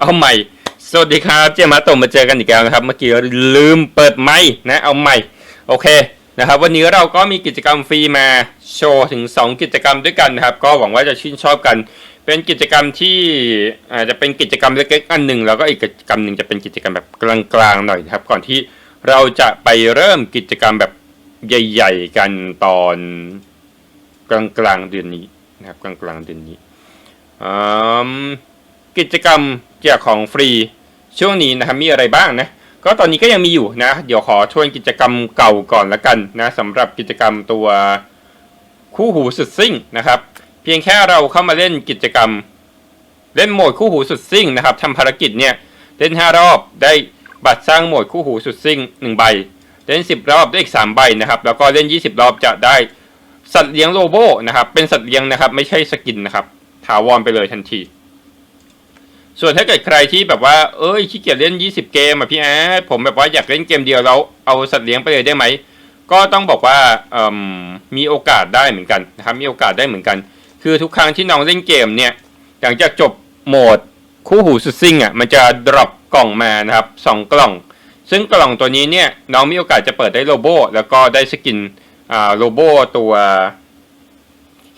เอาใหม่ สวัสดีครับ เจมาตงมาเจอกันอีกแล้วนะครับ เมื่อกี้ลืมเปิดไมค์นะ เอาใหม่ โอเคนะครับ วันนี้เราก็มีกิจกรรมฟรีมาโชว์ถึง 2 กิจกรรมด้วยกันนะครับ ก็หวังว่าจะชื่นชอบกัน เป็นกิจกรรมที่อาจจะเป็นกิจกรรมเล็กๆอันหนึ่งแล้วก็อีกกิจกรรมหนึ่งจะเป็นกิจกรรมแบบกลางๆหน่อยนะครับ ก่อนที่เราจะไปเริ่มกิจกรรมแบบใหญ่ ๆ กันตอนกลางๆเดือนนี้นะครับ กลางๆเดือนนี้อืม กิจกรรมแจกของฟรี ช่วงนี้นะครับมีอะไรบ้างนะก็ตอนนี้ก็ยังมีอยู่นะ เดี๋ยวขอทวนกิจกรรมเก่าก่อนละกันนะสำหรับกิจกรรมตัวคู่หูสุดซิ่งนะครับ เพียงแค่เราเข้ามาเล่นกิจกรรม เล่นโหมดคู่หูสุดซิ่งนะครับทำภารกิจเนี่ยเล่น 5 รอบได้บัตรสร้างโหมดคู่หูสุดซิ่ง1ใบเล่น 10 รอบได้อีก 3 ใบนะครับแล้วก็เล่น 20 รอบจะได้สัตว์เลี้ยงโลโบนะครับเป็นสัตว์เลี้ยงนะครับ ไม่ใช่สกินนะครับถาวรไปเลยทันที ส่วนถ้าเกิดใครที่แบบว่าเอ้ยขี้เกียจเล่น 20 เกมอะพี่แอดผมแบบว่าอยากเล่นเกมเดียวแล้วเอาสัตว์เลี้ยงไปเลยได้ไหมก็ต้องบอกว่ามมีโอกาสได้เหมือนกันนะครับมีโอกาสได้เหมือนกัน คือทุกครั้งที่น้องเล่นเกมเนี่ยหลังจากจบโหมดคู่หูสุดซิ่งอะมันจะดรอปกล่องมานะครับสองกล่อง ซึ่งกล่องตัวนี้เนี่ยน้องมีโอกาสจะเปิดได้โลโบแล้วก็ได้สกินโลโบตัว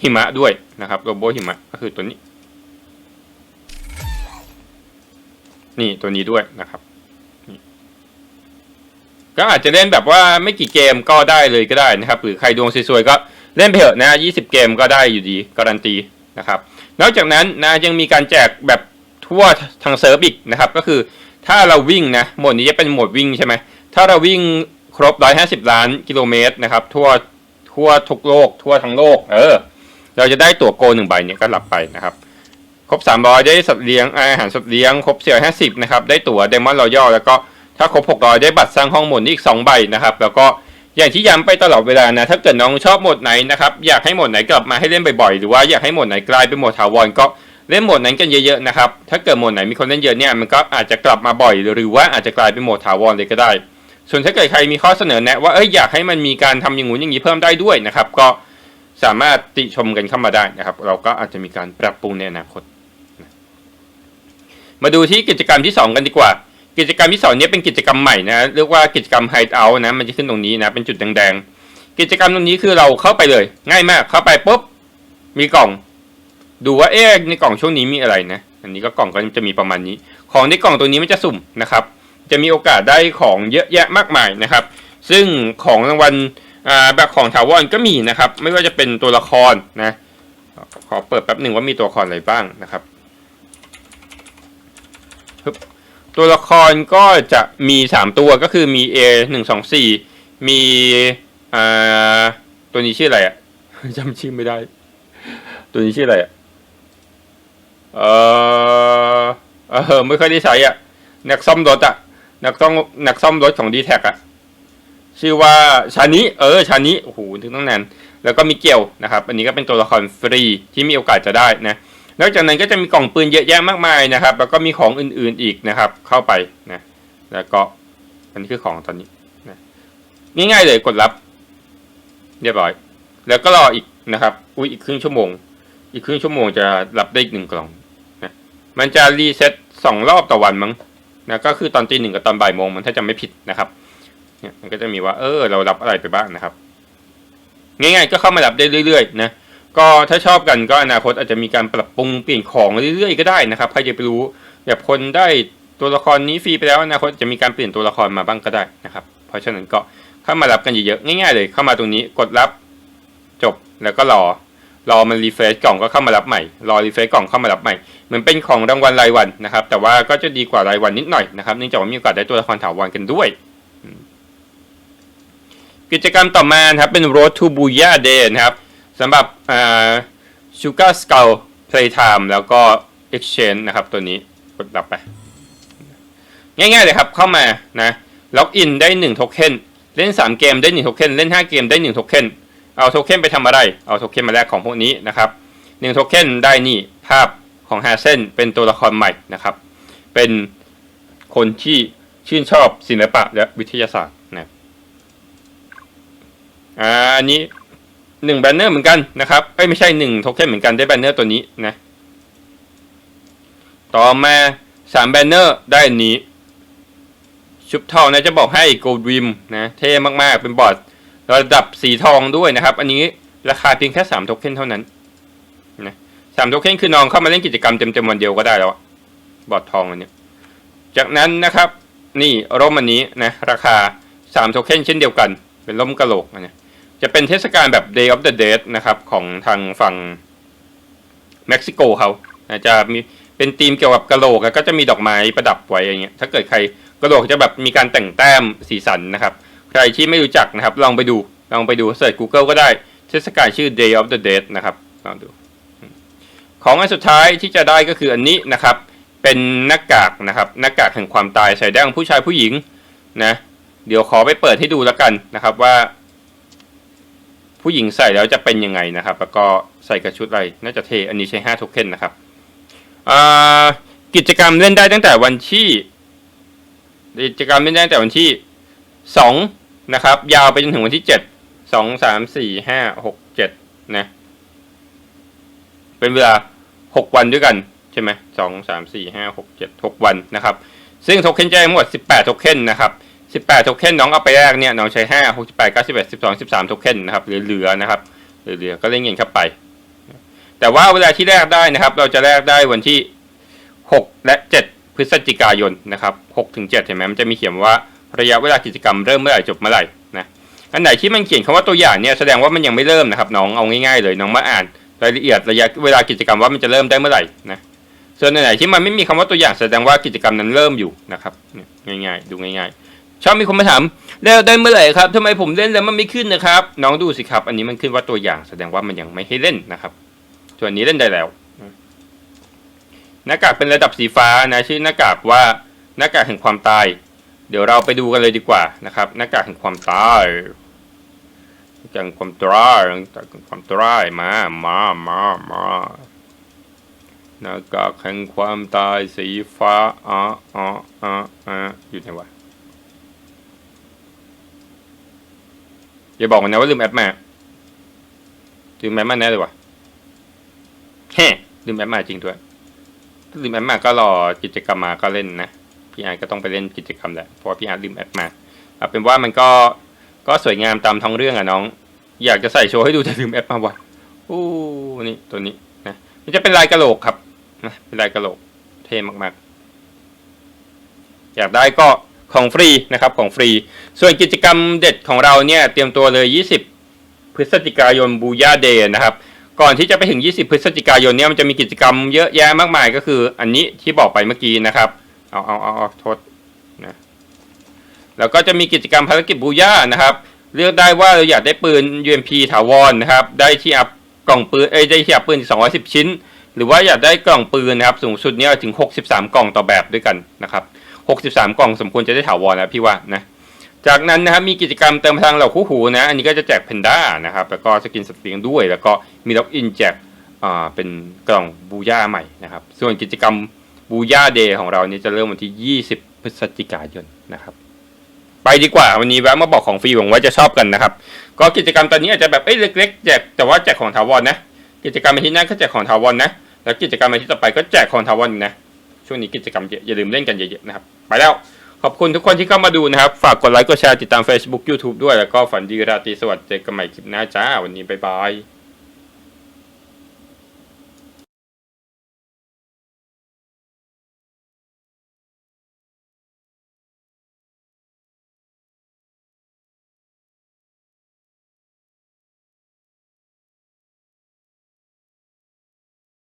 หิมะด้วยนะครับโลโบหิมะก็คือตัวนี้ นี่ตัวนี้ด้วยนะครับก็อาจจะเล่นแบบว่าไม่กี่เกมก็ได้เลยก็ได้นะครับ หรือใครดวงสวยๆก็เล่นไปเถอะนะ20 เกมก็ได้อยู่ดีการันตีนะครับ นอกจากนั้นนะยังมีการแจกแบบทั่วทางเซิร์ฟอีกนะครับ ก็คือถ้าเราวิ่งนะโหมดนี้จะเป็นโหมดวิ่งใช่ไหมถ้าเราวิ่งครบ 150 ล้านกิโลเมตรนะครับ ทั่วทั่วทุกโลก ทั่วทั้งโลก เออ เราจะได้ตั๋วโกหนึ่งใบเนี่ยก็รับไปนะครับ ครบ 300 ได้สัตว์เลี้ยงอาหารสัตว์เลี้ยง ครบ450นะครับได้ตั๋วเดมอนรอยัลแล้วก็ถ้าครบ 600 ได้บัตรสร้างห้องหมุนอีก 2 ใบนะครับ แล้วก็อย่างที่ย้ำไปตลอดเวลานะ ถ้าเกิดน้องชอบหมดไหนนะครับอยากให้หมดไหนกลับมาให้เล่นบ่อยๆ หรือว่าอยากให้หมดไหนกลายเป็นหมดถาวรก็เล่นหมดนั้นกันเยอะๆนะครับถ้าเกิดหมดไหนมีคนเล่นเยอะเนี่ยมันก็อาจจะกลับมาบ่อย หรือว่าอาจจะกลายเป็นหมดถาวรเลยก็ได้ ส่วนถ้าเกิดใครมีข้อเสนอแนะว่าเอ้ยอยากให้มันมีการทำอย่างงู้นอย่างนี้เพิ่มได้ด้วยนะครับก็สามารถติชมกันเข้ามาได้นะครับ เราก็อาจจะมีการปรับปรุงในอนาคต มาดูที่กิจกรรมที่ 2 กันดีกว่า กิจกรรมที่2เนี้เป็นกิจกรรมใหม่นะ เรียกว่ากิจกรรม Hide Out นะ มันจะขึ้นตรงนี้นะ เป็นจุดแดงๆ กิจกรรมตรงนี้คือเราเข้าไปเลย ง่ายมาก เข้าไปปุ๊บ มีกล่อง ดูว่าเอ๊ะในกล่องช่วงนี้มีอะไรนะ อันนี้ก็กล่องก็จะมีประมาณนี้ ของในกล่องตัวนี้มันจะสุ่มนะครับ จะมีโอกาสได้ของเยอะแยะมากมายนะครับ ซึ่งของรางวัลอ่าแบบของถาวรก็มีนะครับ ไม่ว่าจะเป็นตัวละครนะ ขอเปิดแป๊บหนึ่งว่ามีตัวละครอะไรบ้างนะครับ ตัวละครก็จะมี 3 ตัวก็คือมี A 1 2 4 มีอ่าตัวนี้ชื่ออะไรอะจำชื่อไม่ได้ ตัวนี้ชื่ออะไรอะเออเออไม่ค่อยได้ใช้อะนักซ่อมรถอะนักซ่อมนักซ่อมรถของดีแท็กอะชื่อว่าชานิเออชานิโอ้โหถึงตั้งนานแล้วก็มีเกียวนะครับ อันนี้ก็เป็นตัวละครฟรีที่มีโอกาสจะได้นะ นอกจากนั้นก็จะมีกล่องปืนเยอะแยะมากมายนะครับ แล้วก็มีของอื่นๆอีกนะครับ เข้าไปนะแล้วก็อันนี้คือของตอนนี้นะง่ายๆเลยกดรับ เรียบร้อย แล้วก็รออีกนะครับ อุ้ยอีกครึ่งชั่วโมง อีกครึ่งชั่วโมงจะรับได้อีกหนึ่งกล่องนะมันจะรีเซ็ตสองรอบต่อวันมั้งนะก็คือตอนตีหนึ่งกับตอนบ่ายโมงมันถ้าจะไม่ผิดนะครับเนี่ยมันก็จะมีว่าเออเรารับอะไรไปบ้างนะครับ ง่ายๆก็เข้ามารับได้เรื่อยๆนะ ก็ถ้าชอบกันก็อนาคตอาจจะมีการปรับปรุงเปลี่ยนของเรื่อยๆก็ได้นะครับใครจะไปรู้แบบคนได้ตัวละครนี้ฟรีไปแล้วอนาคตจะมีการเปลี่ยนตัวละครมาบ้างก็ได้นะครับ เพราะฉะนั้นก็เข้ามารับกันเยอะๆง่ายๆเลย เข้ามาตรงนี้กดรับจบแล้วก็รอรอมันรีเฟรชกล่องก็เข้ามารับใหม่รอรีเฟรชกล่องเข้ามารับใหม่เหมือนเป็นของรางวัลรายวันนะครับ แต่ว่าก็จะดีกว่ารายวันนิดหน่อยนะครับเนื่องจากว่ามีโอกาสได้ตัวละครถาวรกันด้วย กิจกรรมต่อมาครับเป็น Road to Booyah Day นะครับ สำหรับอ่า Sugar Skull Playtime แล้วก็ Exchange นะครับ ตัวนี้กดรับไป ง่ายๆเลยครับเข้ามานะล็อกอินได้1โทเค็นเล่น 3 เกมได้1โทเค็นเล่น 5 เกมได้1โทเค็นเอาโทเค็นไปทำอะไร เอาโทเค็นมาแลกของพวกนี้นะครับ1โทเค็นได้นี่ภาพของฮาเซนเป็นตัวละครใหม่นะครับ เป็นคนที่ชื่นชอบศิลปะและวิทยาศาสตร์นะอ่าอันนี้ หนึ่งแบนเนอร์เหมือนกันนะครับเอ้ยไม่ใช่หนึ่งโทเค็นเหมือนกันได้แบนเนอร์ตัวนี้นะต่อมาสามแบนเนอร์ได้อันนี้ ชุบทองนะจะบอกให้โกลด์วิมนะเท่มากๆ เป็นบอร์ดระดับสีทองด้วยนะครับ อันนี้ราคาเพียงแค่สามโทเค็นเท่านั้นนะสามโทเค็นคือน้องเข้ามาเล่นกิจกรรมเต็มๆวันเดียวก็ได้แล้วบอร์ดทองอันนี้จากนั้นนะครับนี่ร่มอันนี้นะราคาสามโทเค็นเช่นเดียวกัน เป็นร่มกระโหลกนะ จะเป็นเทศกาลแบบ Day of the Dead นะครับ ของทางฝั่งเม็กซิโกเขาจะมีเป็นธีมเกี่ยวกับกระโหลกแล้วก็จะมีดอกไม้ประดับไว้อย่างเงี้ยถ้าเกิดใครกระโหลกจะแบบมีการแต่งแต้มสีสันนะครับ ใครที่ไม่รู้จักนะครับ ลองไปดูลองไปดูเสิร์ช Google ก็ได้เทศกาลชื่อ Day of the Dead นะครับลองดู ของอันสุดท้ายที่จะได้ก็คืออันนี้นะครับ เป็นหน้ากากนะครับ หน้ากากแห่งความตายใส่ได้ทั้งผู้ชายผู้หญิงนะเดี๋ยวขอไปเปิดให้ดูแล้วกันนะครับว่า ผู้หญิงใส่แล้วจะเป็นยังไงนะครับ แล้วก็ใส่กับชุดอะไรน่าจะเทอันนี้ใช้5โทเค็นนะครับกิจกรรมเล่นได้ตั้งแต่วันที่ กิจกรรมเล่นได้ตั้งแต่วันที่สองนะครับ ยาวไปจนถึงวันที่เจ็ดสองสามสี่ห้าหกเจ็ดนะเป็นเวลาหกวันด้วยกัน ใช่ไหมสองสามสี่ห้าหกเจ็ดหกวันนะครับ ซึ่งโทเค็นจะได้ทั้งหมดสิบแปดโทเค็นนะครับ สิบแปดโทเค็นน้องเอาไปแรกเนี่ยน้องใช้ห้าหกสิบแปดเก้าสิบเอ็ดสิบสองสิบสามโทเค็นนะครับเหลือๆนะครับเหลือๆก็เล่นเงินเข้าไป แต่ว่าเวลาที่แรกได้นะครับ เราจะแรกได้วันที่หกและเจ็ดพฤศจิกายนนะครับหกถึงเจ็ดเห็นไหมมันจะมีเขียนว่าระยะเวลากิจกรรมเริ่มเมื่อไหร่จบเมื่อไหร่นะอันไหนที่มันเขียนคำว่าตัวอย่างเนี่ยแสดงว่ามันยังไม่เริ่มนะครับน้องเอาง่ายๆเลยน้องมาอ่านรายละเอียดระยะเวลากิจกรรมว่ามันจะเริ่มได้เมื่อไหร่นะส่วนไหนที่มันไม่มีคำว่าตัวอย่างแสดงว่ากิจกรรมนั้นเริ่มอยู่นะครับง่ายๆ ดูง่ายๆ ชอบมีคนมาถามแล้วได้เมื่อไหร่ครับทำไมผมเล่นแล้วมันไม่ขึ้นนะครับ น้องดูสิครับ อันนี้มันขึ้นว่าตัวอย่างแสดงว่ามันยังไม่ให้เล่นนะครับส่วนนี้เล่นได้แล้วหน้ากากเป็นระดับสีฟ้านะชื่อหน้ากากว่าหน้ากากแห่งความตาย เดี๋ยวเราไปดูกันเลยดีกว่านะครับ หน้ากากแห่งความตายหน้ากากแห่งความตายหน้ากากแห่งความตายมามามามาหน้ากากแห่งความตายสีฟ้าอ๋ออ๋ออ๋ออ๋ออยู่ไหนวะ อย่าบอกมันนะว่าลืมแอปมา ลืมแอปมาแน่เลยวะเฮ้ลืมแอปมาจริงด้วยถ้าลืมแอปมาก็รอกิจกรรมมาก็เล่นนะพี่อาร์ตก็ต้องไปเล่นกิจกรรมแหละเพราะพี่อาร์ตลืมแอปมาเอาเป็นว่ามันก็ก็สวยงามตามท้องเรื่องอะน้อง อยากจะใส่โชว์ให้ดูแต่ลืมแอปมาวะอู้นี่ตัวนี้นะมันจะเป็นลายกระโหลกครับนะเป็นลายกระโหลกเท่มากๆ อยากได้ก็ ของฟรีนะครับของฟรี ส่วนกิจกรรมเด็ดของเราเนี่ยเตรียมตัวเลย 20 พฤศจิกายนบูย่าเดย์นะครับ ก่อนที่จะไปถึง 20 พฤศจิกายนเนี่ยมันจะมีกิจกรรมเยอะแยะมากมายก็คืออันนี้ที่บอกไปเมื่อกี้นะครับ เอาเอาเอาเอาโทษนะแล้วก็จะมีกิจกรรมภารกิจบูย่านะครับ เลือกได้ว่าเราอยากได้ปืน UMP ถาวรนะครับ ได้ที่อัพกล่องปืนเอ้ยได้ที่อัพปืน 210 ชิ้น หรือว่าอยากได้กล่องปืนนะครับสูงสุดเนี่ยถึง 63 กล่องต่อแบบด้วยกันนะครับ 63 กล่องสมควรจะได้ถาวรแล้วพี่ว่านะจากนั้นนะครับมีกิจกรรมเติมพลังเหล่าคู่หูนะ อันนี้ก็จะแจกเพนด้านะครับ แล้วก็สกินสตรีงด้วย แล้วก็มีล็อกอินแจกอ่าเป็นกล่องบูย่าใหม่นะครับ ส่วนกิจกรรมบูย่าเดย์ของเรานี่จะเริ่มวันที่ 20 พฤศจิกายนนะครับ ไปดีกว่าวันนี้แวะมาบอกของฟรีหวังว่าจะชอบกันนะครับ ก็กิจกรรมตอนนี้อาจจะแบบเอ้ยเล็ก ๆ แจกแต่ว่าแจกของถาวรนะกิจกรรมอาทิตย์หน้าก็แจกของถาวรนะ แล้วกิจกรรมอาทิตย์ต่อไปก็แจกของถาวรอีกนะ ช่วงนี้กิจกรรมเยอะอย่าลืมเล่นกันเยอะๆนะครับ ไปแล้ว ขอบคุณทุกคนที่เข้ามาดูนะครับ ฝากกดไลค์กดแชร์ติดตาม Facebook YouTube ด้วยแล้วก็ฝันดีราตรีสวัสดิ์เจอกันใหม่คลิปหน้าจ้า วันนี้บ๊ายบาย